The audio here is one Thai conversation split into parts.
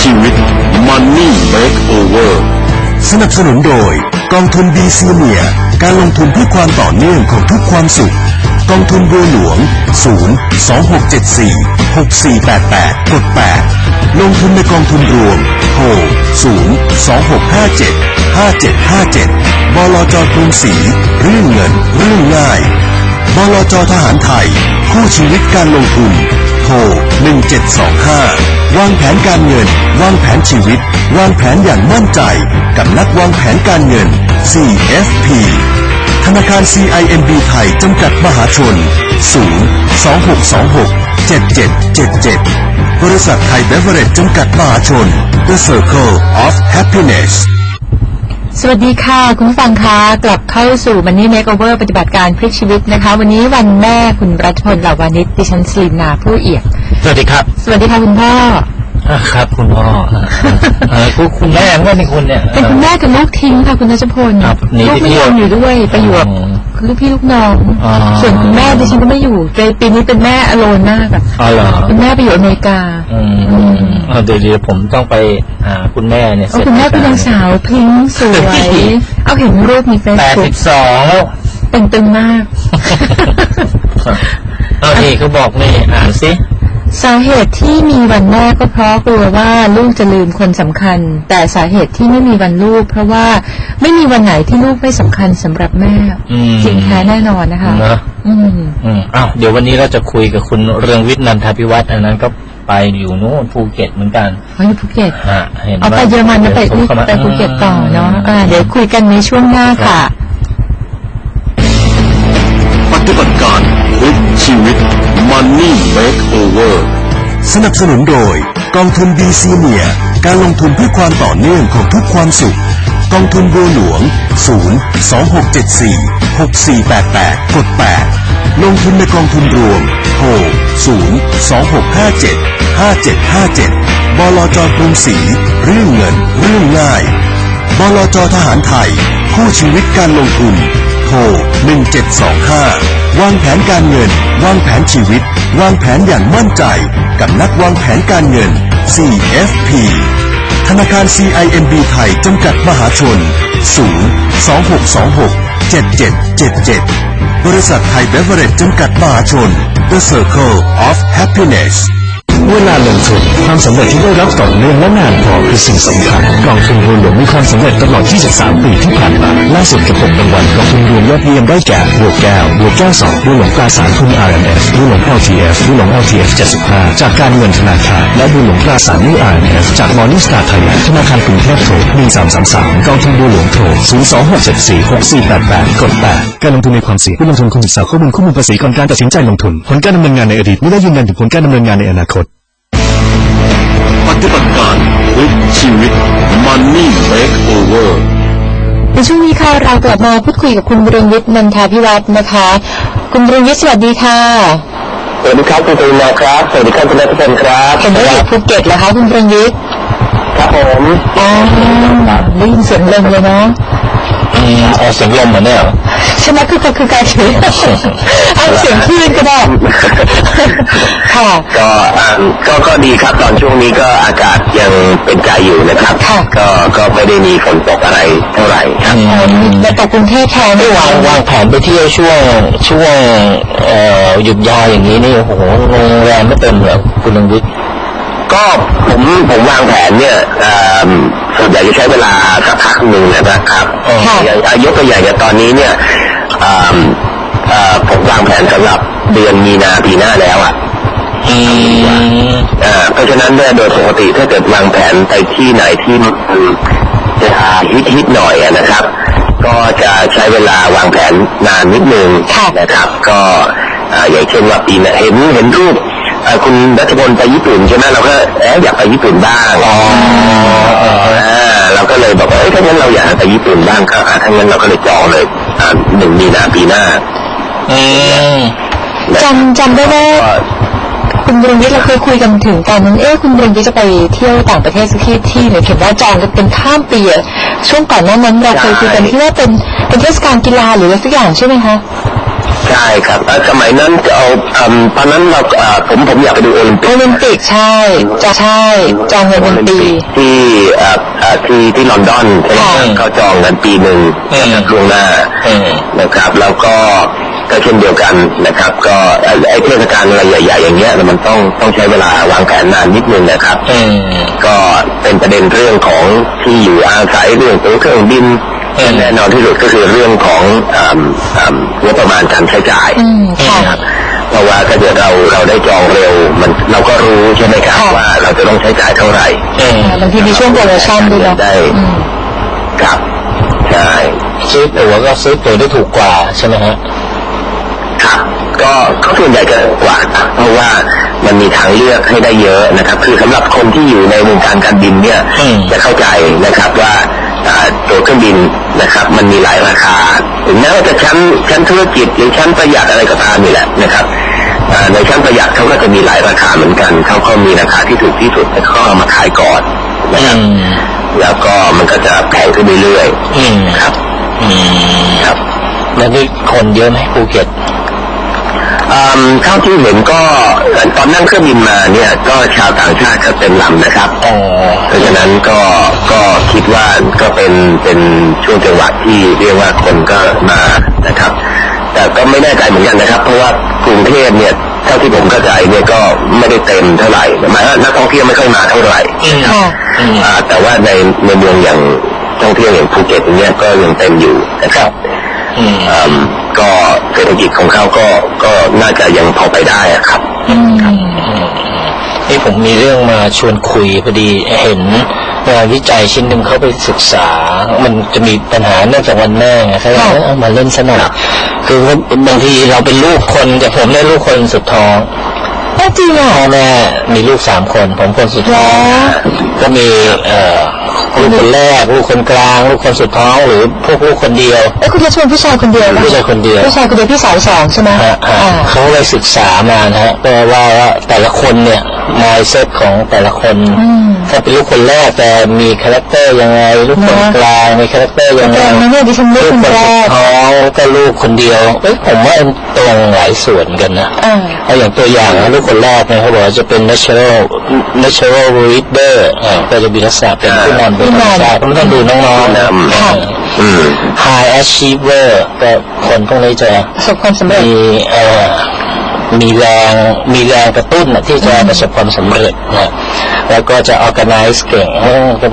ชีวิต Money Makeover สนับสนุนโดย กองทุนบีซีเนียการลงทุนเพื่อความต่อเนื่องของทุกความสุข กองทุนบัวหลวง 0 2674 6488กด8ลงทุนในกองทุนรวมโทร0 2657 5757บลจกรุงศรีเรื่องเงินเรื่องง่าย บลจทหารไทย คู่ชีวิตการลงทุน โทร 1725 วางแผนการเงิน วางแผนชีวิต วางแผนอย่างมั่นใจ กับนักวางแผนการเงิน CFP ธนาคาร CIMB ไทย จำกัดมหาชน 0 2626 7777 บริษัทไทยเบเวอเรจจำกัดมหาชน The Circle of Happiness สวัสดีค่ะ คุณผู้ฟังคะกลับเข้าสู่มันนี่เมคโอเวอร์ปฏิบัติการพลิกชีวิตนะคะ วันนี้วันแม่คุณรัชพลเหล่าวานิชดิฉันสลินนาผู้เอี่ยมสวัสดีครับ สวัสดีค่ะคุณพ่ออ่าครับคุณพ่อเออคุณคุณแม่ก็เป็นคุณเนี่ยเป็นคุณแม่กับลูกทิ้งค่ะคุณรัชพลครับหนีลูกไปไม่เที่ยยวอมอยู่ด้วยไปอยู่กับอืม ลูกพี่ลูกน้อง อ๋อ ส่วนคุณแม่ดิฉันก็ไม่อยู่ในปีนี้เป็นแม่อโลนมากอะอ๋อเหรอคุณแม่ไปอยู่อเมริกาอืมเออเดี๋ยวเดี๋ยวผมต้องไปหาคุณแม่เนี่ยโอ้คุณแม่คุณยังสาวพลิ้งสวยเอาเห็นรูปในเฟซแปดบุ๊สิกบสองแล้ว เป็นตึงมาก เอานี่เขาบอกนี่อ่านสิ สาเหตุที่มีวันแม่ก็เพราะกลัวว่าลูกจะลืมคนสำคัญ แต่สาเหตุที่ไม่มีวันลูก เพราะว่าไม่มีวันไหนที่ลูกไม่สำคัญสำหรับแม่อืมจริงแท้แน่นอนนะคะเนอะอืมอืมอ้าวเดี๋ยววันนี้เราจะคุยกับคุณเรืองวิทย์นันทพิวัฒน์อันนั้นก็ไปอยู่นู่นภูเก็ตเหมือนกันเขาอยู่ภูเก็ตฮะเห็นเอาไปว่าเยอรมันแล้วไปดี๋ยวผมข้ามาไปภูเก็ตต่อเนาะอ่าเดี๋ยวคุยกันในช่วงหน้าค่ะ ปฏิบัติการพลิกชีวิต Money Makeover สนับสนุนโดย กองทุนบีซีเนียการลงทุนเพื่อความต่อเนื่องของทุกความสุข กองทุนบัวหลวง 0 2674 6488กด8ลงทุนในกองทุนรวมโทร0 2657 5757บลจกรุงศรีเรื่องเงิน เรื่องง่ายบลจทหารไทย คู่ชีวิตการลงทุน โทร 1725 วางแผนการเงิน วางแผนชีวิต วางแผนอย่างมั่นใจ กับนักวางแผนการเงิน CFP ธนาคาร CIMB ไทยจำกัดมหาชน 0 2626 7777 บริษัทไทยเบเวอเรจจำกัดมหาชน The Circle of Happiness เวลาลงทุนความสำเร็จที่ได้รับต่อเนื่องและนานพอคือสิ่งสำคัญกองทุนรวมหลวงมีความสำเร็จตลอด 23 ปีที่ผ่านมาล่าสุดกับผมรางวัลกองทุนรวมยอดเยี่ยมได้แก่บัวแก้วบัวแก้วสองบัวหลวงตราสารทุน RMF บัวหลวง LTF บัวหลวง LTF 75 จากการเงินธนาคารและบัวหลวงตราสารนี้ RMF จาก Morningstar Thailand ธนาคารกรุงเทพโทร1333กองทุนบัวหลวงโทร026746488กด8การลงทุนในความเสี่ยงผู้ลงทุนควรศึกษาข้อมูลข้อมูลภาษีก่อนการตัดสินใจลงทุนผลการดำเนินงานในอดีตไม่ได้ยืนยันถึงผลการดำเนินงานในอนาคต ปฏิบัติการพลิกชีวิต Money Makeover ในช่วงนี้ค่ะเรากลับมาพูดคุยกับคุณบรงวิทย์นันทาพิวัฒน์นะคะ คุณบรงวิทย์สวัสดีค่ะสวัสดีครับคุณตุลครับสวัสดีครับคุณรัตพลครับเห็นว่าอยู่ภูเก็ตเหรอคะคุณบรงวิทย์ครับผมอ๋อได้ยินเสียงลมเลยเนาะอืม เอาเสียงลมเหมือนเนี่ยเหรอใช่ไหมคือคือคือการถือเอาเสียงคลื่นก็ได้ค่ะก็อ่าก็ก็ดีครับตอนช่วงนี้ก็อากาศยังเป็นใจอยู่นะครับค่ะก็ก็ไม่ได้มีฝนตกอะไรเท่าไหร่ครับอ๋อมาตกกรุงเทพแทนไม่ด้วยวางวางแผนไปเที่ยวช่วงช่วงเอ่อหยุดยาวอย่างนี้นี่โอ้โหโรงแรมไม่เต็มเลยคุณเรืองวิทย์ ก็ผมผมวางแผนเนี่ยอ่าส่วนใหญ่จะใช้เวลาสักพักหนึ่งนะครับค่ะอย่างอายกตัวอย่างอย่างตอนนี้เนี่ยอ่าอ่าผมวางแผนสำหรับเดือนมีนาปีหน้าแล้วอะอืมอ่าเพราะฉะนั้นเนี่ยโดยปกติถ้าเกิดวางแผนไปที่ไหนที่มันจะฮิตฮิตๆหน่อยอะนะครับ ก็จะใช้เวลาวางแผนนานนิดนึงค่ะนะครับ ก็อ่าอย่างเช่นว่าปีหน้าเห็นเห็นรูปอ่า คุณรัชพลไปญี่ปุ่นใช่ไหมเราก็เอ๊ะอยากไปญี่ปุ่นบ้างอ๋อเอออ่าเราก็เลยบอกว่าเอ้ยถ้างั้นเราอยากไปญี่ปุ่นบ้างก็อ่าถ้างั้นเราก็เลยจองเลยอ่าหนึ่งมีนาปีหน้าอืมจำจำได้ว่าก็คุณบรงวิทย์เราเคยคุยกันถึงตอนนั้นเอ๊ะคุณบรงวิทย์จะไปเที่ยวต่างประเทศสักที่ที่เนี่ยเห็นว่าจองกันเป็นข้ามปีอะช่วงก่อนหน้านั้นเราเคยคุยกันที่ว่าเป็นเป็นเทศกาลกีฬาหรืออะไรสักอย่างใช่ไหมคะ ใช่ครับแล้วสมัยนั้นจะเอาอืมตอนนั้นเราเอ่อผมผมอยากไปดูโอลิมปิโอกลิมปิกใช่จะใช่จองเงินเป็นปีที่เอ่อเอ่อที่ที่ลอนดอนใช่ไหมค่ะเขาจองกันปีหนึ่งอืมล่วงหน้าอืมนะครับ แล้วก็ก็เช่นเดียวกันนะครับ ก็เอ่อไอ้เทศกาลอะไรใหญ่ๆอย่างเงี้ยมันต้องต้องใช้เวลาวางแผนนานนิดนึงนะครับอืมก็เป็นประเด็นเรื่องของที่อยู่อาศัยเรื่องตัวเครื่องบินอืม แน่นอนที่สุดก็คือเรื่องของอืมอืมงบประมาณการใช้จ่ายอืมค่ะนะครับเพราะว่าถ้าเกิดเราเราได้จองเร็ว มันเราก็รู้ใช่ไหมครับค่ะว่าเราจะต้องใช้จ่ายเท่าไหร่อืมบางทีมีช่วงโปรโมชั่นด้วยเนาะได้อืมครับใช่ซื้อตั๋วก็ซื้อตั๋วได้ถูกกว่าใช่ไหมฮะครับก็ก็ส่วนใหญ่จะกว่าครับเพราะว่ามันมีทางเลือกให้ได้เยอะนะครับ คือสำหรับคนที่อยู่ในวงการการบินเนี่ยอืมจะเข้าใจนะครับว่าอ่า ตัวเครื่องบินนะครับ มันมีหลายราคา ถึงแม้ว่าจะชั้นชั้นธุรกิจหรือชั้นประหยัดอะไรก็ตามนี่แหละนะครับในชั้นประหยัดเขาก็จะมีหลายราคาเหมือนกันเขาก็มีราคาที่ถูกที่สุดแต่เขามาขายก่อนนะครับแล้วก็มันก็จะแพงขึ้นเรื่อยๆครับ อืมครับแล้วนี่คนเยอะไหมภูเก็ต เท่าที่เห็นก็ตอนนั่งเครื่องบินมาเนี่ย ก็ชาวต่างชาติก็เต็มลำนะครับอ๋อเพราะฉะนั้นก็ก็คิดว่าก็เป็นเป็นช่วงจังหวะที่เรียกว่าคนก็มานะครับ แต่ก็ไม่แน่ใจเหมือนกันนะครับ เพราะว่ากรุงเทพเนี่ยเท่าที่ผมเข้าใจเนี่ยก็ไม่ได้เต็มเท่าไหร่หมายว่านักท่องเที่ยวไม่ค่อยมาเท่าไหร่อืมค่ะอืมอ่าแต่ว่าในในเมืองอย่างท่องเที่ยวอย่างภูเก็ตอย่างเงี้ยก็ยังเต็มอยู่นะครับอืมอืม ก็เศรษฐกิจของเขาก็ก็น่าจะยังพอไปได้อะครับนี่ผมมีเรื่องมาชวนคุยพอดีเห็นงานวิจัยชิ้นหนึ่งเขาไปศึกษา มันจะมีปัญหาเนื่องจากวันแม่ไงเขาเลยค่ะเอามาเล่นสนอยคือว่าบางทีเราเป็นลูกคนแต่ผมได้ลูกคนสุดท้องแม่จริงอะพ่อแม่มีลูกสามคน ผมคนสุดท้องเหรอก็มีเอ่อ ลูกคนแรกลูกคนกลางลูกคนสุดท้องหรือพวกลูกคนเดียวเอ้ยคุณจะชวนผู้ชายคนเดียวปะผู้ชายคนเดียวผู้ชายคนเดียวพี่สาวสองใช่ไหมฮะฮะอ่าเขาเลยศึกษามานะฮะแปลว่าแต่ละคนเนี่ยมายเซตของแต่ละคนอืมถ้าเป็นลูกคนแรกจะมีคาแรคเตอร์ยังไง ลูกคนนะกลางมีคาแรคเตอร์ยังแปไงลงนะเนี่ยดิฉันเลือกลูกคนคนแรสุดกท้องก็ลูกคนเดียวเอ้ยผมว่าตรงหลายส่วนกันนะอ่าเอาอย่างตัวอย่างนะลูกคนแรกเนี่ยเขาบอกว่าจะเป็น natural natural reader อ่าก็จะมีลักษณะเป็นผู้นำเป็นธรรมชาติก็ไม่ต้องดูน้องๆนะค่ะ high achiever ก็คนพวกนี้จะประสบความสำเร็จมีเอ่อมีแรงมีแรงกระตุ้นนะที่จะประสบความสำเร็จนะแล้วก็จะ organize เก่ง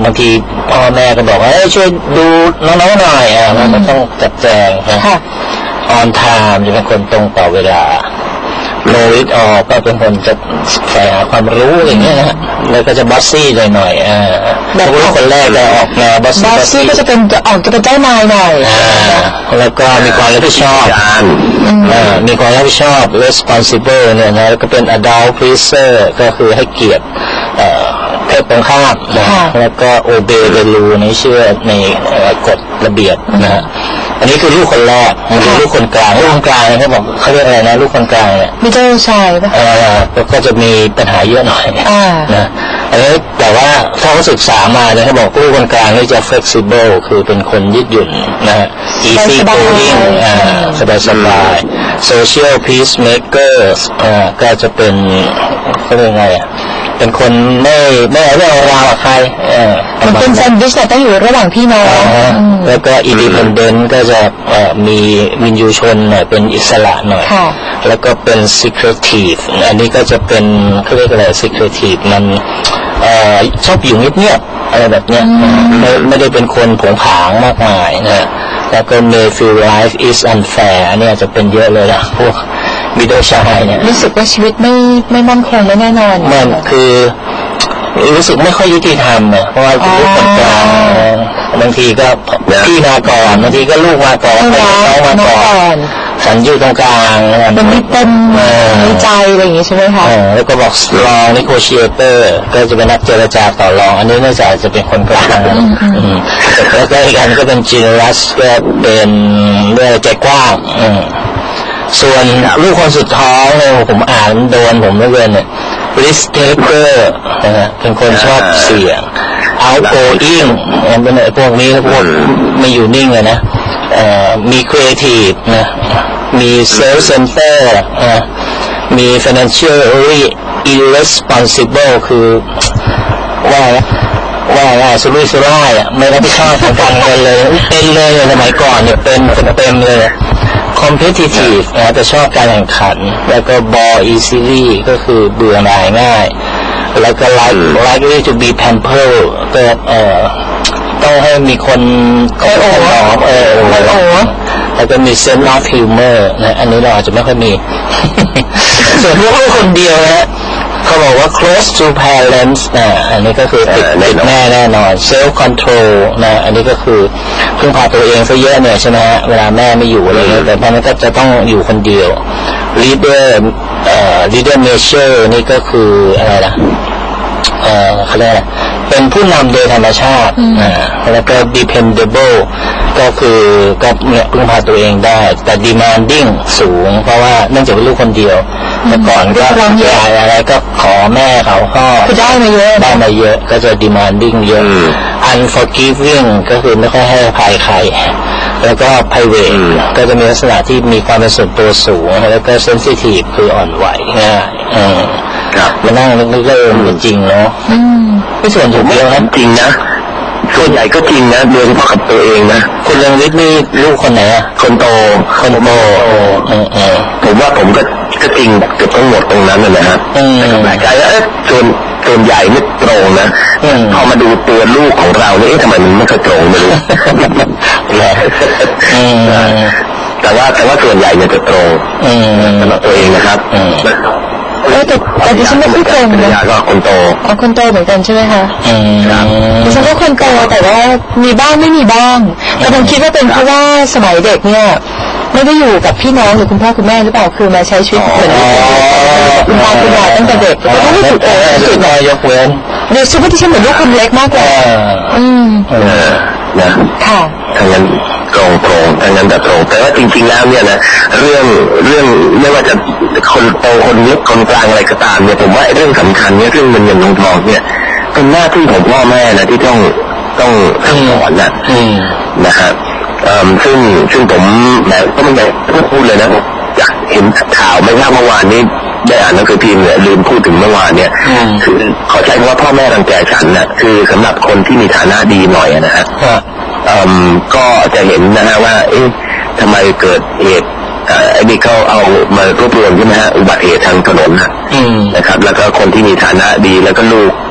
บางทีพ่อแม่ก็บอกว่าช่วยดูน้องๆหน่อยอะมันก็ต้องจัดแจงนะ on time จะเป็นคนตรงต่อเวลา know it all ก็เป็นคนจะใฝ่หาความรู้อย่างเงี้ยนะฮะแล้วก็จะบัสซี่หน่อยๆอ่าแบบลูกคนแรกจะออกแนวบัสบซี่อสซี่ก็จะเป็นจะออกจะเป็นเจ้านายหน่อยอ่าแล้วก็มีความรับผิดชอบการอ่ามีความรับผิดชอบ responsible เนี่ยนะแล้วก็เป็น adult pleaser ก็คือให้เกียรติเอ่อเพศตรงข้ามนะค่ะแล้วก็ obey the rule ในเชื่อในเอ่อกฎระเบียบนะฮะ อันนี้คือลูกคนแรกมันคือลูกคนกลางลูกคนกลางเนี่ยเขาบอกเขาเรียกอะไรนะลูกคนกลางเนี่ยมีเจ้าชายปะเอ่อก็จะมีปัญหาเยอะหน่อยอ่านะอันนี้แต่ว่าถ้าเขาศึกษามาเนี่ยเขาบอกลูกคนกลางนี่จะ flexible คือเป็นคนยืดหยุ่นนะฮะ easy สบายๆ going อ่าสบายสบายๆ social peacemakers อ่าก็จะเป็นเขาเรียกไงอะ เป็นคนไม่ไม่เอาเรื่องเอาราวกับใครเออมันเป็นแซนด์วิชแต่ต้องอยู่ระหว่างพี่น้องอ่าฮะอืมแล้วก็ independent ก็จะเอ่อมีวินยูชนหน่อยเป็นอิสระหน่อยค่ะแล้วก็เป็น secretive อันนี้ก็จะเป็นเขาเรียกอะไร secretive มันเอ่อชอบอยู่เงียบๆอะไรแบบเนี้ยไม่ไม่ได้เป็นคนผงผางมากมายนะฮะแล้วก็ may feel life is unfair อันนี้อาจจะเป็นเยอะเลยนะพวก มิดเดิลชายเนี่ยรู้สึกว่าชีวิตไม่ไม่มั่นคงไม่แน่นอนมันคือรู้สึกไม่ค่อยยุติธรรมเนี่ยเพราะว่าเป็นลูกคนกลางอ๋อเออบางทีก็พี่มาก่อนบางทีก็ลูกมาก่อนไม่น้รัองกมาน้องก่อก่อนนฉันอยู่ตรงกลางนะครับเป็นมิตรเป็นเออในใจอะไรอย่างงี้ใช่ไหมคะเออแล้วก็บอกรองนิโคเชียเตอร์ก็จะเป็นนักเจรจาต่อรอง อันนี้น่าจะจะเป็นคนกลางอืมแล้วก็อีกอันก็เป็นจีนรัสก็เป็นเรื่องใจกว้างอืม ส่วนลูกคนสุดท้องเนี่ยผมอ่านโดนผมไม่เกินเนี่ย risk taker นะฮะเป็นคนชอบเสี่ยง outgoing เป็นไอ้พวกนี้พวกไม่อยู่นิ่งเลยนะเอ่อมี creative นะมี self center อะมี financially irresponsible คือว่าว่าว่าสุรุ่ยสุร่ายอะไม่รับผิดชอบทางการเงินเลย เป็นเลยสมัยก่อนเนี่ยเป็นเต็มๆเลย competitive นะจะชอบการแข่งขัน แล้วก็ bore easily ก็คือเบื่อหน่ายง่าย แล้วก็ like likely to be pamper ก็เอ่อต้องให้มีคนคอยโอ้เออคอยโอ้แล้วก็มี sense of humor นะอันนี้เราอาจจะไม่ค่อยมี ส่วนลูกคนเดียวนะเขาบอกว่า close to parents นะ อันนี้ก็คือติดเออแน่ติดนอนแม่แน่นอน self control นะ อันนี้ก็คือ พึ่งพาตัวเองซะเยอะเนี่ยใช่ไหมฮะเวลาแม่ไม่อยู่อะไรเงี้ยแต่เพราะนั้นก็จะต้องอยู่คนเดียว leader เอ่อ leader measure นี่ก็คืออะไรนะเอ่อเขาเรียกอะไรเป็นผู้นำโดยธรรมชาติอ่าแล้วก็ dependable ก็คือก็เนี่ยพึ่งพาตัวเองได้ แต่ demanding สูง เพราะว่าเนื่องจากเป็นลูกคนเดียว แต่ก่อนก็เรียกร้องเยอะยายอะไรก็ขอแม่เขาพ่อคือได้มาเยอะได้มาเยอะ ก็จะ demanding เยอะอืม unforgiving ก็คือไม่ค่อยให้อภัยใคร แล้วก็ private อืมก็จะมีลักษณะที่มีความเป็นส่วนตัวสูง แล้วก็ sensitive คืออ่อนไหวง่ายอืมครับมานั่งนึกๆเริ่มเป็นจริงเนาะอืมไม่ส่วนถูกเดียวครับจริงนะส่วนใหญ่ก็จริงนะโดยเฉพาะกับตัวเองนะคุณเรืองวิทย์นี่ลูกคนไหนอะคนโตคนโตเออเออเออผมว่าผมก็ ก็จริงเกือบทั้งหมดตรงนั้นนะนะฮะอืมแต่ก็แปลกใจว่าเอ๊ะส่วนส่วนใหญ่ไม่ตรงนะอืมพอมาดูตัวลูกของเราเนี่ยเอ๊ะทำไมมันไม่ค่อยตรงไม่รู้เหรออืมแต่ว่าแต่ว่าส่วนใหญ่เนี่ยจะตรงอืมสำหรับตัวเองนะครับอืมเออแต่แต่ดิฉันไม่ค่อยตรงนะภรรยาก็คนโตเอาคนโตเหมือนกันใช่ไหมคะอืมดิฉันก็คนโตแต่ว่ามีบ้างไม่มีบ้างแต่ผมคิดว่าเป็นเพราะว่าสมัยเด็กเนี่ย ไม่ได้อยู่กับพี่น้องหรือคุณพ่อคุณแม่หรือเปล่าคือมาใช้ชีวิตเหมือนคุณตาคุณยายตั้งแต่เด็กแล้วก็ไม่ถูกโตไม่ที่ถูสุกดน้อยยกเว้นเดี๋ยวฉันว่าที่ฉันเหมือนลูกคนเล็กมากกเอว่าออืมเอเอออนะค่ะถ้างั้นตรงตรงถ้างั้นแบบตรง แต่ว่าจริงๆแล้วเนี่ยนะเรื่องเรื่องไม่ว่าจะคนโตคนเล็กคนกลางอะไรก็ตามเนี่ยผมว่าไอ้เรื่องสำคัญเนี่ยเรื่องเงินเงินทองทองเนี่ยเป็นหน้าที่ของพ่อแม่นะที่ต้องต้องต้องสอนนะอืมนะฮะเอิ่ม ซึ่งซึ่งผมแหมก็ไม่ได้ไม่พูดเลยนะผมอยากเห็นข่าวไม่ว่าเมื่อวานนี้ได้อ่านหนังสือพิมพ์เนี่ยลืมพูดถึงเมื่อวานเนี่ยอืมคือขอใช้คำว่าพ่อแม่รังแกฉันนะคือสำหรับคนที่มีฐานะดีหน่อยอะนะฮะฮะเอิ่มก็จะเห็นนะฮะว่า เอ๊ะทำไมเกิดเหตุเอ่อไอ้นี่เขาเอามารวบรวมใช่ไหมฮะอุบัติเหตุทางถนนฮะอืมนะครับ แล้วก็คนที่มีฐานะดีแล้วก็ลูกเอ่อ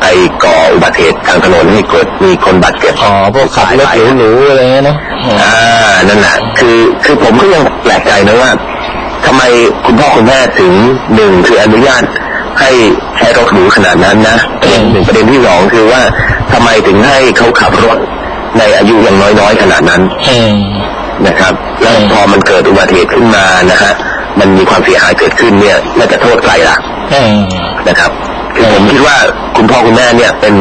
ไปก่ออุบัติเหตุทางถนนให้เกิดมีคนบาดเจ็บอ๋อพวกขับรถหรูๆอะไรเงี้ยเนาะอืมอ่านั่นแหละคือคือผมก็ยังแปลกใจนะว่าทำไมคุณพ่อคุณแม่ถึงหนึ่งคืออนุญาตให้ใช้รถหรูขนาดนั้นนะประเด็นหนึ่งประเด็นที่สองคือว่าทำไมถึงให้เขาขับรถในอายุยังน้อยๆขนาดนั้นอืมนะครับ แล้วพอมันเกิดอุบัติเหตุขึ้นมานะฮะมันมีความเสียหายเกิดขึ้นเนี่ยน่าจะโทษใครล่ะอืมนะครับคือ ผมคิดว่าคุณพ่อคุณแม่เนี่ยเป็น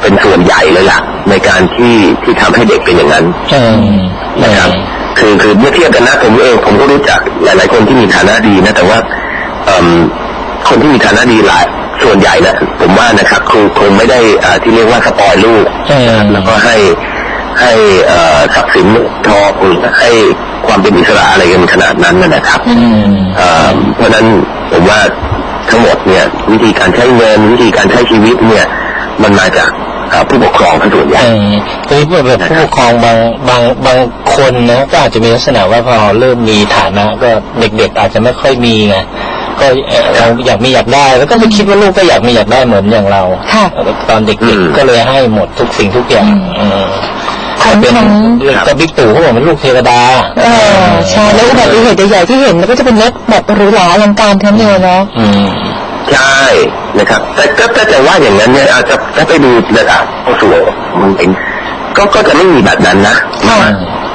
เป็นส่วนใหญ่เลยล่ะ ในการที่ที่ทำให้เด็กเป็นอย่างนั้นอืมนะครับคือคือเมื่อเทียบกันนะผมเองผมก็รู้จักหลาย ๆ คนที่มีฐานะดีนะ แต่ว่าเอิ่มคนที่มีฐานะดีหลายส่วนใหญ่นะผมว่านะครับคงคงไม่ได้อ่าที่เรียกว่าสปอยลูกอืมแล้วก็ให้ให้เอ่อทรัพย์สินทองให้ความเป็นอิสระอะไรกันขนาดนั้นนะนะครับอืมเอ่อเพราะฉะนั้นผมว่า ทั้งหมดเนี่ยวิธีการใช้เงินวิธีการใช้ชีวิตเนี่ย มันมาจากเอ่อผู้ปกครองทั้งส่วนใหญ่อืมทีนี้แบบผู้ปกครองบางบางบางคนนะก็อาจจะมีลักษณะว่าพอเริ่มมีฐานะก็เด็ก ๆ อาจจะไม่ค่อยมีไงก็เอ่อเราอยากมีอยากได้ แล้วก็ไม่คิดว่าลูกก็อยากมีอยากได้เหมือนอย่างเราค่ะตอนเด็อืกมๆก็เลยให้หมดทุกสิ่งทุกอย่างอืมของ เป็นของแต่บิ๊กตู่เขาบอกเป็นลูกเทวดาเออใช่แล้วอุบัติเหตุใหญ่ๆที่เห็นมันก็จะเป็นรถแบบหรูหราอลังการทั้งนั้นเลยเนาะอืมใช่นะครับ แต่ก็ถ้าจะว่าอย่างนั้นเนี่ยอาจจะถ้าไปดูระดับผู้สูงมันเป็นก็ก็จะไม่มีแบบนั้นนะค่ะ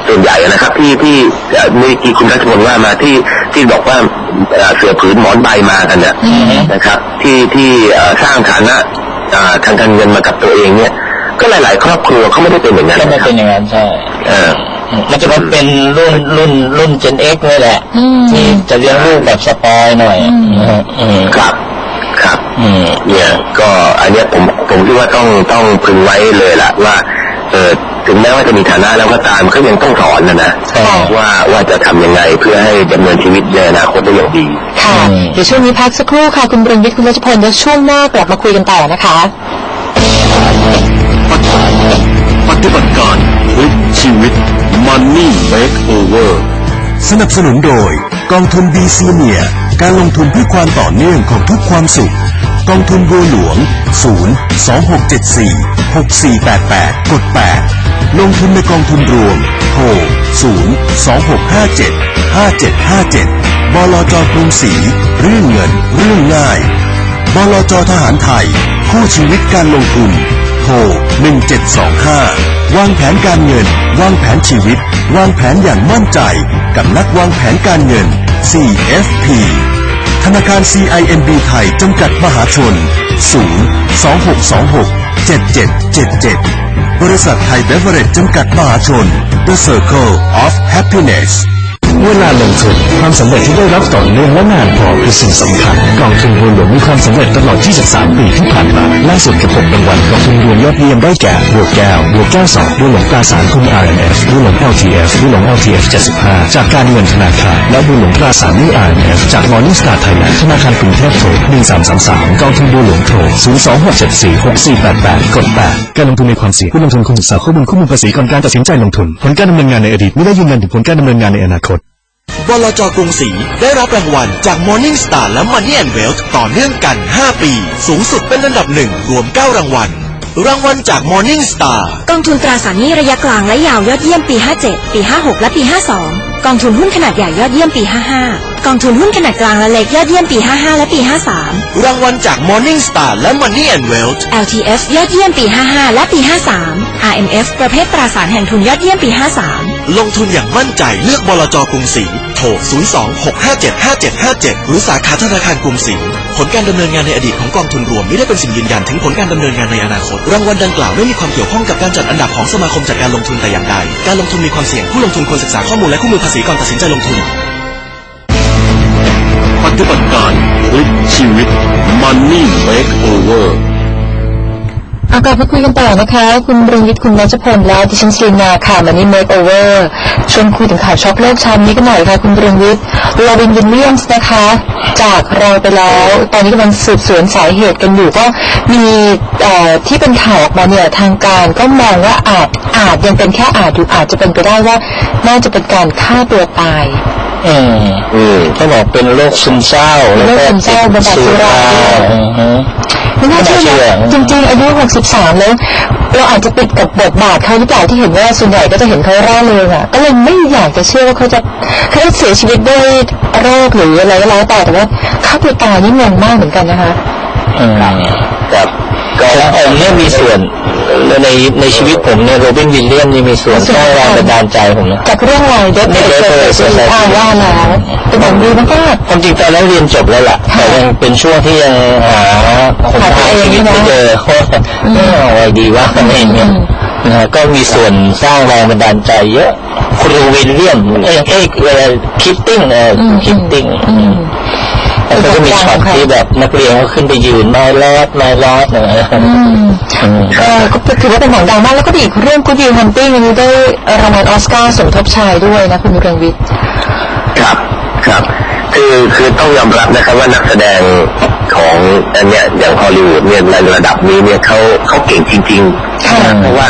ส่วนใหญ่นะครับ ที่ที่เอ่อเมื่อกี้คุณรัชพลว่ามาที่ที่บอกว่าเอ่อเสือผืนหมอนใบมากันเนี่ยนะครับ ที่ที่เอ่อสร้างฐานะอ่าทางการเงินมากับตัวเองเนี่ย ก็หลาย ๆ ครอบครัวเขาไม่ได้เป็นอย่างนั้นก็ไม่นะครัเป็บนอย่างนั้นใช่เออมันจะมาเป็นรุ่นรุ่นรุ่น Gen X นี่แหละอืมที่จะเลี้ยงลูกแบบสปอยหน่อยนะฮะอืมครับครับอืมเนี่ยก็อันเนี้ยผมผมคิดว่าต้องต้องพึงไว้เลยล่ะว่าเออถึงแม้ว่าจะมีฐานะแล้วก็ตามก็ยังต้องสอนนะนะค่ะว่าว่าจะทำยังไงเพื่อให้ดำเนินชีวิตในอนาคตได้อย่างดี ค่ะเดี๋ยวช่วงนี้พักสักครู่ค่ะ คุณเรืองวิทย์คุณรัชพลเดี๋ยวช่วงหน้ากลับมาคุยกันต่อนะคะ ฏิบัติการพลิกชีวิต Money Makeover สนับสนุนโดย กองทุน b ีซีเนียการลงทุนเพื่อความต่อเนื่องของทุกความสุข กองทุนบัวหลวง 0 2 6 7 4 6 4 8 8 กด 8 ลงทุนในกองทุนรวมโทร 0 2 6 5 7 5 7 5 7บลจกรุงศรีเรื่องเงิน เรื่องง่ายบลจทหารไทย คู่ชีวิตการลงทุน โทร 1725 วางแผนการเงิน วางแผนชีวิต วางแผนอย่างมั่นใจ กับนักวางแผนการเงิน CFP ธนาคาร CIMB ไทยจำกัดมหาชน 0 2626 7777 บริษัทไทยเบเวอเรจจำกัดมหาชน The Circle of Happiness เวลาลงทุนความสำเร็จที่ได้รับต่อเนื่องและนานพอคือสิ่งสำคัญกองทุนบัวหลวงมีความสำเร็จตลอด 23 ปีที่ผ่านมาล่าสุดกับ6รางวัลกองทุนร ยอดเยี่ยมได้แก่บัวแก้วบัวแก้วสองบัวหลงตราสารทุน RMF บัวหลง LTF บัวหลง LTF 75 จากการเงินธนาคารและบัวหลงตราสารนี้ RMF จาก Morning Star Thailand ธนาคารกรุงเทพโทร1333กองทุนบัวหลวงโทร026746488กด8การลงทุนในความเสี่ยงผู้ลงทุนควรศึกษาข้อมูลข้อมูลภาษีก่อนการตัดสินใจลงทุนผลการดำเนินงานในอดีตไม่ได้ยืนยันถึงผลการดำเนินงานในอนาคตบลจกรุงศรีได้รับรางวัลจาก Morning Star และ Money and Wealth ต่อเนื่องกัน 5 ปี สูงสุดเป็นอันดับหนึ่งรวม 9 รางวัล รางวัลจาก Morning Star กองทุนตราสารหนี้ระยะกลางและยาวยอดเยี่ยมปี 57 ปี 56 และปี 52กองทุนหุ้นขนาดใหญ่ยอดเยี่ยมปี 55 กองทุนหุ้นขนาดกลางและเล็กยอดเยี่ยมปี 55 และปี 53 รางวัลจาก Morning Star และ Money and Wealth LTF ยอดเยี่ยมปี 55 และปี 53 RMF ประเภทตราสารแห่งทุนยอดเยี่ยมปี 53 ลงทุนอย่างมั่นใจเลือกบลจกรุงศรีโทร 026575757 หรือสาขาธนาคารกรุงศรีผลการดำเนินงานในอดีตของกองทุนรวมไม่ได้เป็นสิ่งยืนยันถึงผลการดำเนินงานในอนาคต รางวัลดังกล่าวไม่มีความเกี่ยวข้องกับการจัดอันดับของสมาคมจัดการลงทุนแต่อย่างใด การลงทุนมีความเสี่ยงผู้ลงทุนควรศึกษาข้อมูลและคู่มือภาษีก่อนตัดสินใจลงทุน ปฏิบัติการพลิกชีวิต Money Makeover อากลับมาคุยกันต่อนะคะ คุณเรืองวิทย์คุณรัชพลและดิฉันซีนาค่ะมันนี่เมคโอเวอร์ชวนคุยถึงข่าวช็อกโลกชามนี้กันหน่อยค่ะ คุณเรืองวิทย์โรบินวิลเลียมส์นะคะ จากเราไปแล้วตอนนี้กำลังสืบสวนสาเหตุกันอยู่ก็มีเอ่อที่เป็นข่าวออกมาเนี่ยทางการก็มองว่าอาจอาจยังเป็นแค่อาจอยู่อาจจะเป็นไปได้ว่าน่าจะเป็นการฆ่าตัวตายอืมอืมเขาบอกเป็นโรคซึมเศร้าแล้วโรคก็ซึมเศร้าติดบำบัดสุราอือฮึ ไม่น่าเชื่อไม่น่าเชื่อนะจริง ๆ อายุ63แล้วเราอาจจะติดกับบทบาทเขาหรือเปล่าที่เห็นว่าส่วนใหญ่ก็จะเห็นเขาร่าเริงอะก็เลยไม่อยากจะเชื่อว่าเขาจะเขาจะเสียชีวิตด้วยโรคหรืออะไรก็แล้วแต่แต่ว่าฆ่าตัวตายนี่งงมากเหมือนกันนะคะ อืมครับก็ของผมเนี่ยมีส่วน ในในชีวิตผมเนี่ยโรบินวิลเลียมนี่มีส่วนส่วนสร้างแรงสำคัญบันดาลใจผมนะจากเรื่องอะไรเด็กไม่เด็กได้เกิดเปิดเสียชีวิตอ่าว่าแล้วเป็นอย่างดีมากความจริงตอนนั้นเรียนจบแล้วล่ะแต่ยังเป็นช่วงที่ยังหาคนทางชีวิตไม่เจอว่าเอออะไรดีวะอะไรอย่างเงี้ยนะฮะก็มีส่วนสร้างแรงบันดาลใจเยอะครูวิลเลียมเอ้ยเอ้ยเอ่อคิตติ้งเอออคิตติ้งๆอืม แล้วก็จะมีช็อตที่แบบนักเรียนเขาขึ้นไปยืนไม่รอดไม่รอดอะไรอย่างเงี้ยอืมก็ถือว่าเป็นของดังมากแล้วก็อีกเรื่องกูดิวฮันติ้งนนี้ได้รางวัลออสการ์สมทบชายด้วยนะคุณเรืองวิทย์ครับครับ คือคือต้องยอมรับนะครับว่านักแสดง ของอันเนี้ยอย่างฮอลลีวูดเนี่ยในระดับนี้เนี่ยเขาเขาเก่งจริงค่ะๆเพราะว่า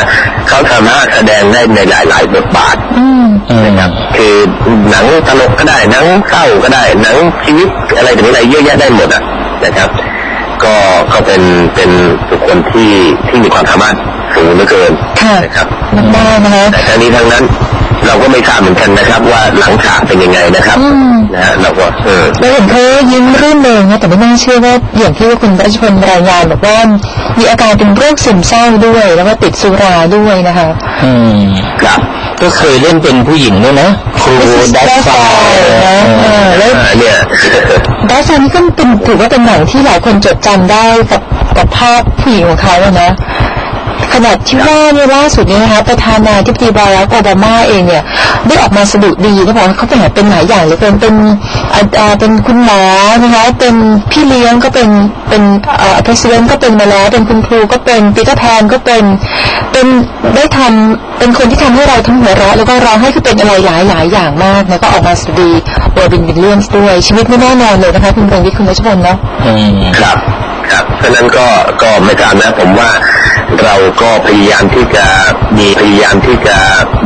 เขาสามารถแสดงได้ในหลาย ๆ บทบาทอืมนะครับคือหนังตลกก็ได้หนังเศร้าก็ได้หนังชีวิตอะไรต่างๆอะไรเยอะแยะได้หมดอะนะครับ ก็ก็เป็นเป็นบุคคลที่ที่มีความสามารถสูงเหลือเกินค่ะนะครับมากๆนะคะแต่ทั้งนี้ทั้งนั้น เราก็ไม่ทราบเหมือนกันนะครับ ว่าหลังฉากเป็นยังไงนะครับอืมนะฮะเราก็เออเราเห็นเขายิ้มรื่นเริงนะแต่ไม่น่าเชื่อว่าอย่างที่คุณรัชพลรายงานบอกว่ามีอาการเป็นโรคซึมเศร้าด้วย แล้วก็ติดสุราด้วยนะคะ อืมครับก็เคยเล่นเป็นผู้หญิงด้วยนะครูดัตฟานะเออแล้วอ่าเนี่ยดัชนี่ก็เป็นถือว่าเป็นหนังที่หลายคนจดจำได้กับกับภาพผู้หญิงของเขาอะนะ ขนาดที่ว่าเนี่ยล่าสุดนี้นะคะประธานาธิบดีบารักโอบามาเองเนี่ยได้ออกมาสะดุดีนะบอกเขาเป็นเป็นหลายอย่างเลยเป็นเป็นอ่อเป็นคุณหมอนะคะเป็นพี่เลี้ยงก็เป็นเป็นเอ่อ president ก็เป็นมาแล้วเป็นคุณครูก็เป็นปีเตอร์แพนก็เป็นเป็นได้ทำเป็นคนที่ทำให้เราทั้งหัวเราะแล้วก็ร้องให้คือเป็นอะไรหลายหลายอย่างมากแล้วก็ออกมาสะดุดีโรบินวิลเลียมส์ด้วยชีวิตไม่แน่นอนเลยนะคะคุณเบงวิทย์คุณรัชพลเนาะอืมครับ ครับเพราะฉะนั้นก็ก็ไม่ตามนะผมว่าเราก็พยายามที่จะมีพยายามที่จะ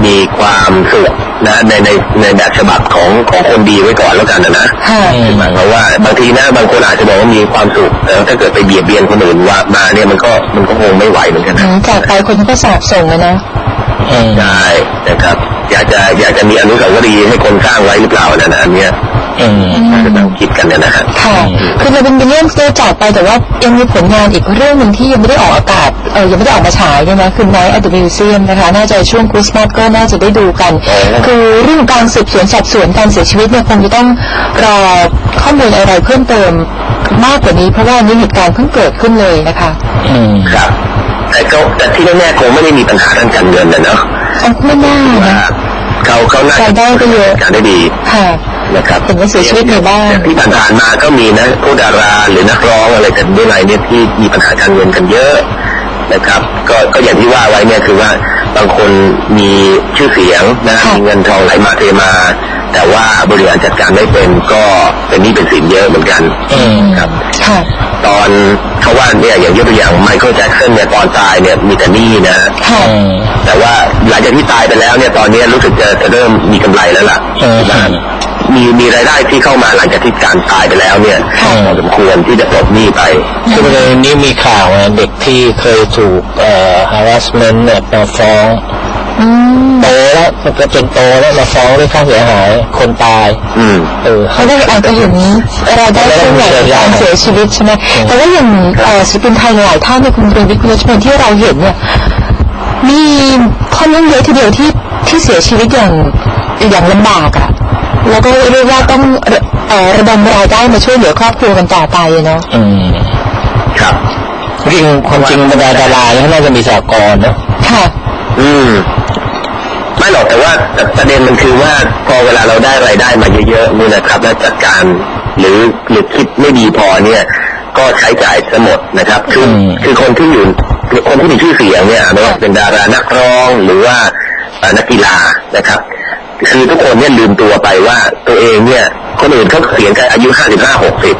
มีความสุขนะในในในแบบฉบับของของคนดีไว้ก่อนแล้วกันนะนะค่ะหมายความว่าบางทีนะบางคนอาจจะบอกว่ามีความสุขแต่ถ้าเกิดไปเบียดเบียนคนอื่นว่ามาเนี่ยมันก็มันก็คงไม่ไหวเหมือนกันอืนะมจากไปคนก็สาบส่งอะนะอืมใช่นะครับ อยากจะอยากจะมีอนุสาวรีย์ให้คนสร้างไว้หรือเปล่านะนะอันเนี้ย อืมก็ต้องคิดกันนะนะฮะค่ะคือโรบินวิลเลียมส์ได้จากไปแต่ว่ายังมีผลงานอีกเรื่องหนึ่งที่ยังไม่ได้ออกอากาศเออยังไม่ได้ออกมาฉายเนี่ยนะคือ Night at the Museum นะคะ น่าจะช่วงคริสต์มาสก็น่าจะได้ดูกัน คือเรื่องของการสืบสวนสอบสวนการเสียชีวิตเนี่ยคงจะต้องรอข้อมูลอะไรเพิ่มเติมมากกว่านี้เพราะว่านี่เหตุการณ์เพิ่งเกิดขึ้นเลยนะคะ อืมครับแต่ก็แต่ที่แน่ๆคงไม่ได้มีปัญหาทางการเงินนะเนาะเอาไม่น่าว่านะ เขาเขาน่าจะรายได้ก็เยอะการได้ดีค่ะนะครับเห็นว่าเสียชีวิตในบ้านที่ผ่านๆมาก็มีนะพวกดาราหรือนักร้องอะไรกันด้วยไรเนี่ยที่มีปัญหาการเงินกันเยอะนะครับ ก็ก็อย่างที่ว่าไว้เนี่ยคือว่าบางคนมีชื่อเสียงนะค่ะมีเงินทองไหลมาเทมา แต่ว่าบริหารจัดการไม่เป็นก็เป็นหนี้เป็นสินเยอะเหมือนกันอืมครับค่ะ ตอนเขาว่าเนี่ยอย่างยกตัวอย่างไมเคิลแจ็คสันเนี่ยตอนตายเนี่ยมีแต่หนี้นะค่ะอืมแต่ว่าหลังจากที่ตายไปแล้วเนี่ยตอนนี้รู้สึกจะจะเริ่มมีกำไรแล้วล่ะอืมนะมีมีรายได้ที่เข้ามาหลังจากที่การตายไปแล้วเนี่ยค่ะพอสมควรที่จะปลดหนี้ไปคือในนี้มีข่าวนะเด็กที่เคยถูกเอ่อ harassment เนี่ยมาฟ้องอืม โตแล้วมันก็จนโตแล้วมาฟ้องเรื่องค่าเสียหายคนตาย อืมเออเขาได้อาจจะเห็นรายได้ช่วงใหญ่ของการเสียชีวิตใช่ไหมแต่ว่าอย่างเอ่อศิลปินไทยหลายท่านเนี่ยคุณเรนวิทย์คุณรัชพลที่เราเห็นเนี่ยมีค่อนข้างเยอะทีเดียวที่ที่เสียชีวิตอย่างอย่างลำบากอะ่ะแล้วก็เรียกว่าต้องระเอ่อระดมรายได้มาช่วยเหลือครอบครัวกันต่อไปอะเนาะอืมครับจริงความจริงบรรดาดาราเนี่ยน่าจะมีสากลเนอะค่ะ อืมไม่หรอกแต่ว่าแต่ประเด็นมันคือว่าพอเวลาเราได้รายได้มาเยอะๆนี่นะครับแล้วจัดการ หรือหรือคิดไม่ดีพอเนี่ย ก็ใช้จ่ายซะหมดนะครับคืออืมคือคนที่อยู่คนที่มีชื่อเสียงเนี่ยไม่ว่าจะเป็นดารานักร้องหรือว่าเอ่อนักกีฬานะครับคือทุกคนเนี่ยลืมตัวไปว่าตัวเองเนี่ย คนอื่นเขาเกษียณกันอายุห้าสิบห้าหกสิบ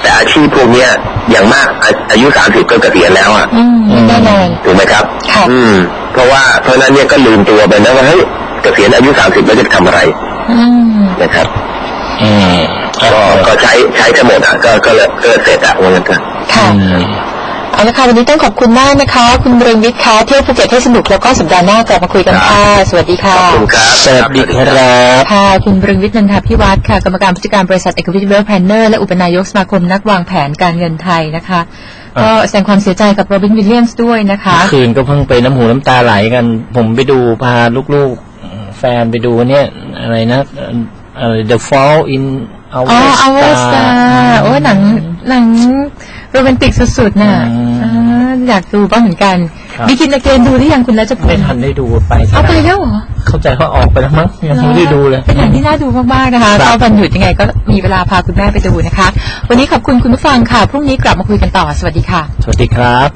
แต่อาชีพพวกเนี้ยอย่างมากอาอายุสามสิบก็เกษียณแล้วอะอืมแน่นอนถูกไหมครับค่ะอืม เพราะว่าเพราะฉะนั้นเนี่ยก็ลืมตัวไปนะว่าเฮ้ยเกษียณอายุสามสิบแล้วจะทำอะไรอืมนะครับ อืมก็ก็ใช้ใช้กันหมดอะก็ก็เลยก็เสร็จอะว่างั้นเถอะค่ะอืม เอาละค่ะวันนี้ต้องขอบคุณมากนะคะ คุณเรืองวิทย์คะเที่ยวภูเก็ตให้สนุกแล้วก็สัปดาห์หน้ากลับมาคุยกันค่ะสวัสดีค่ะขอบคุณครับสวัสดีครับค่ะคุณเรืองวิทย์นันทาพิวัตรค่ะกรรมการผู้จัดการบริษัทเอกวิทย์เวลแพนเนอร์และอุปนายกสมาคมนักวางแผนการเงินไทยนะคะก็แสดงความเสียใจกับโรบินวิลเลียมส์ด้วยนะคะเมื่อคืนก็เพิ่งไปน้ำหูน้ำตาไหลกัน ผมไปดูพาลูกๆแฟนไปดูเนี่ยอะไรนะอะไร The Fall in Our อ๋ออเวส Star ตาโอ้ยหนังหนัง โรแมนติกสุดๆน่ะอืมอ่าอยากดูบ้างเหมือนกันครับบิกินอเกนดูหรือยังคุณแล้วจะไม่ทันได้ดูไปซะเอาไปแล้วแล้วเหรอเข้าใจว่าออกไปแล้วมั้งยังไม่ได้ดูเลยเป็นหนังที่น่าดูมากๆนะคะครับก็วันหยุดยังไงก็มีเวลาพาคุณแม่ไปดูนะคะ วันนี้ขอบคุณคุณผู้ฟังค่ะพรุ่งนี้กลับมาคุยกันต่อสวัสดีค่ะ สวัสดีครับ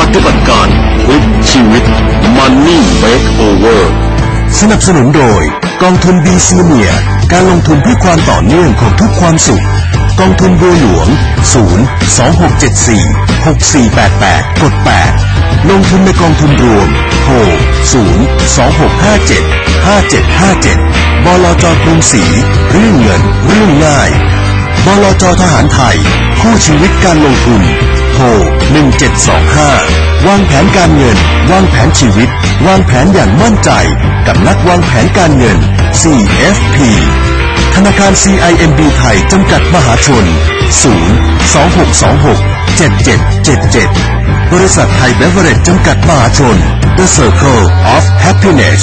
ปฏิบัติการพลิกชีวิต Money Makeover สนับสนุนโดย กองทุนบีซีเนียการลงทุนเพื่อความต่อเนื่องของทุกความสุข กองทุนบัวหลวง 0 2 6 7 4 6 4 8 8 กด 8 ลงทุนในกองทุนรวม โทร 0 2 6 5 7 5 7 5 7 บลจกรุงศรีเรื่องเงินเรื่องง่ายบลจทหารไทย คู่ชีวิตการลงทุน โทร 1725 วางแผนการเงิน วางแผนชีวิต วางแผนอย่างมั่นใจ กับนักวางแผนการเงิน CFP ธนาคาร CIMB ไทยจำกัดมหาชน 0 2626 7777 บริษัทไทยเบเวอเรจจำกัดมหาชน The Circle of Happiness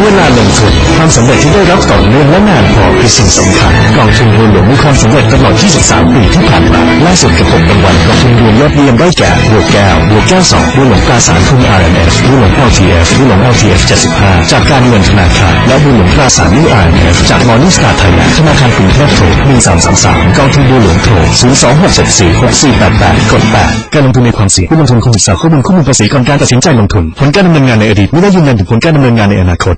เวลาลงทุนความสำเร็จที่ได้รับต่อเนื่องและนานพอคือสิ่งสำคัญกองทุนบัวหลวงมีความสำเร็จตลอด 23 ปีที่ผ่านมาล่าสุดกับ6รางวัลกองทุนรวมยอดเยี่ยมได้แก่บัวแก้วบัวแก้ว2บัวหลวงตราสารทุน RMF บัวหลวง LTF บัวหลวง LTF 75 จากการเงินธนาคารและบัวหลวงตราสารนี้ RMF จาก Morning Star Thailand ธนาคารกรุงเทพโทร1333กองทุนบัวหลวงโทร02674 6488กด8การลงทุนในความเสี่ยงผู้ลงทุนควรศึกษาข้อมูลข้อมูลภาษีก่อนการตัดสินใจลงทุนผลการดำเนินงานในอดีตไม่ได้ยืนยันถึงผลการดำเนินงานในอนาคต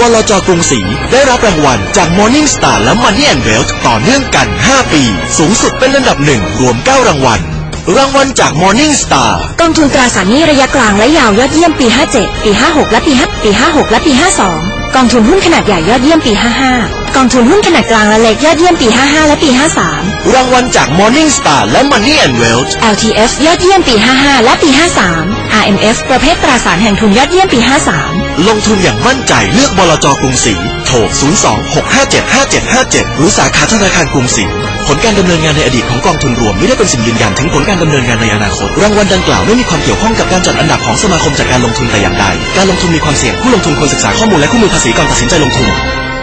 บลจกรุงศรีได้รับรางวัลจาก Morning Star และ Money and Wealth ต่อเนื่องกัน 5 ปี สูงสุดเป็นอันดับหนึ่งรวม 9 รางวัล รางวัลจาก Morning Star กองทุนตราสารหนี้ระยะกลางและยาวยอดเยี่ยมปี 57 ปี 56 และปี5ปี 56 และปี 52 กองทุนหุ้นขนาดใหญ่ยอดเยี่ยมปี 55 กองทุนหุ้นขนาดกลางและเล็กยอดเยี่ยมปี 55 และปี 53 รางวัลจาก Morning Star และ Money and Wealth LTF ยอดเยี่ยมปี 55 และปี 53 RMF ประเภทตราสารแห่งทุนยอดเยี่ยมปี 53 ลงทุนอย่างมั่นใจเลือกบลจกรุงศรีโทร 02-657-5757 หรือสาขาธนาคารกรุงศรีผลการดำเนินงานในอดีตของกองทุนรวมไม่ได้เป็นสิ่งยืนยันถึงผลการดำเนินงานในอนาคต รางวัลดังกล่าวไม่มีความเกี่ยวข้องกับการจัดอันดับของสมาคมจัดการลงทุนแต่อย่างใด การลงทุนมีความเสี่ยงผู้ลงทุนควรศึกษาข้อมูลและคู่มือภาษีก่อนตัดสินใจลงทุน